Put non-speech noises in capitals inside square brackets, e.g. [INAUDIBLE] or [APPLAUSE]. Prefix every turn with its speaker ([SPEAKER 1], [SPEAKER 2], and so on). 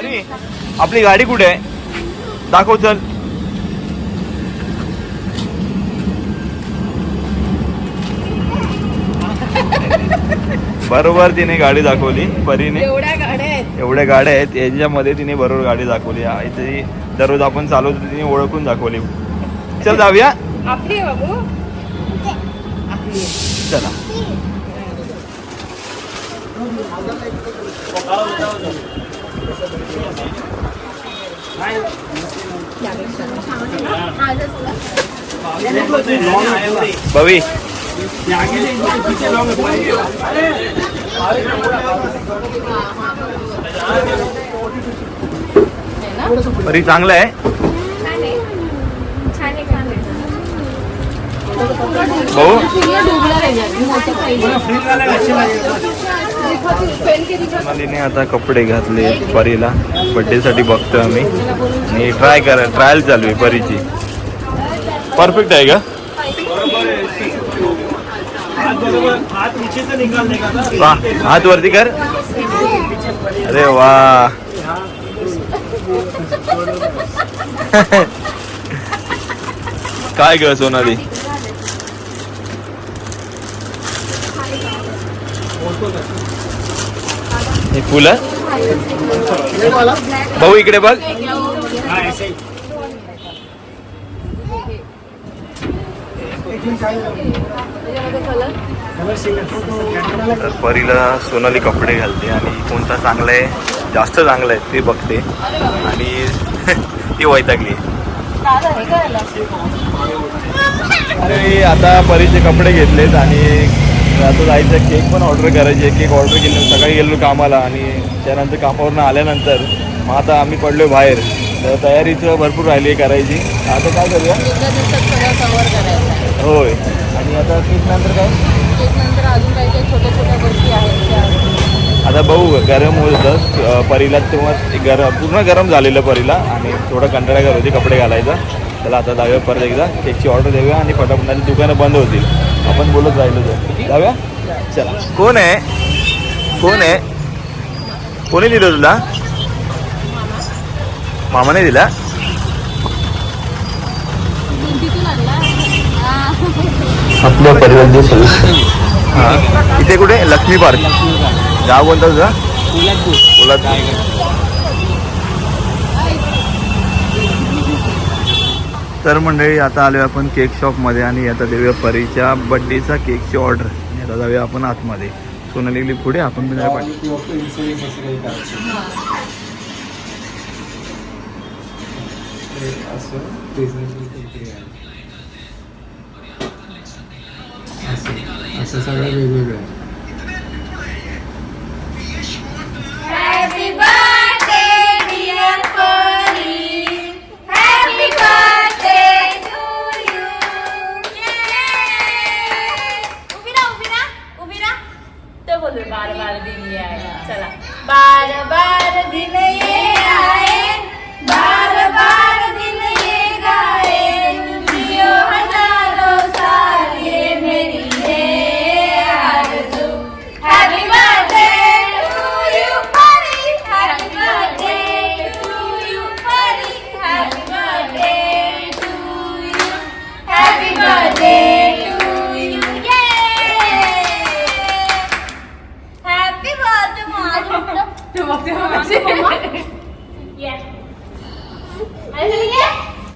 [SPEAKER 1] अरे आपली गाडी कुठे आहे? दाखव चल. बरोबर तिने गाडी दाखवली परीने.
[SPEAKER 2] एवढ्या गाड्या आहेत.
[SPEAKER 1] याच्यामध्ये तिने बरोबर गाडी दाखवली. इथे दररोज आपण चालवतो तिने ओळखून दाखवली. चल जाऊया. चला. भवी परी चांगलं आहे भाऊ सोनालीने आता कपडे घातले परीला. बड्डेसाठी बघतो बघतोय आम्ही. आणि ट्राय करा ट्रायल चालू आहे परीची. परफेक्ट आहे का? वा हात वरती कर. अरे वा. [LAUGHS] काय ग सोनाली? हे फुलं भाऊ इकडे बघ. तर परीला सोनाली कपडे घालते आणि कोणता चांगला आहे जास्त चांगला आहे ते बघते. आणि [LAUGHS] ती वैतागली अरे आता परीचे कपडे घेतलेत आणि आता जायचं केक पण ऑर्डर करायचे केक ऑर्डर केले सकाळी गेलो कामाला आणि त्यानंतर कामावरून आल्यानंतर मग आता आम्ही पडलो बाहेर. तर तयारीचं भरपूर राहिली आहे करायची. आता काय करूया?
[SPEAKER 2] आहे.
[SPEAKER 1] होय. आणि आता केक नंतर काय?
[SPEAKER 2] केक नंतर अजून काही काही छोट्या छोट्या गोष्टी आहेत त्या.
[SPEAKER 1] आता भाऊ गरम होत. परीला तेव्हा गरम पूर्ण गरम झालेलं परीला. आणि थोडं कंटाळा करत होती कपडे घालायचा. त्याला आता जाऊया परत एकदा. केकची ऑर्डर देऊया आणि फटाफट दुकानं बंद होतील. आपण बोलत राहिलो तर. जाऊया? चला. कोण आहे? कोण आहे? कोणी दिलं तुला? मामाने दिला? आपल्या परिवार हां. इथे कुठे? लक्ष्मी पार्क. गाव कोणतं तुझं? पोलादपूर तर मंडळी आता आलोय आपण केक शॉपमध्ये आणि आता देऊया परीच्या बड्डेचा केकची ऑर्डर आता जाऊया आपण आतमध्ये. सोनाली पुढे आपण
[SPEAKER 3] असं सगळं वेगवेगळं
[SPEAKER 4] बोलू बार बार दिन ये आए चला. बार बार दिन ये. 저 먹자 먹지. 예. 알겠니?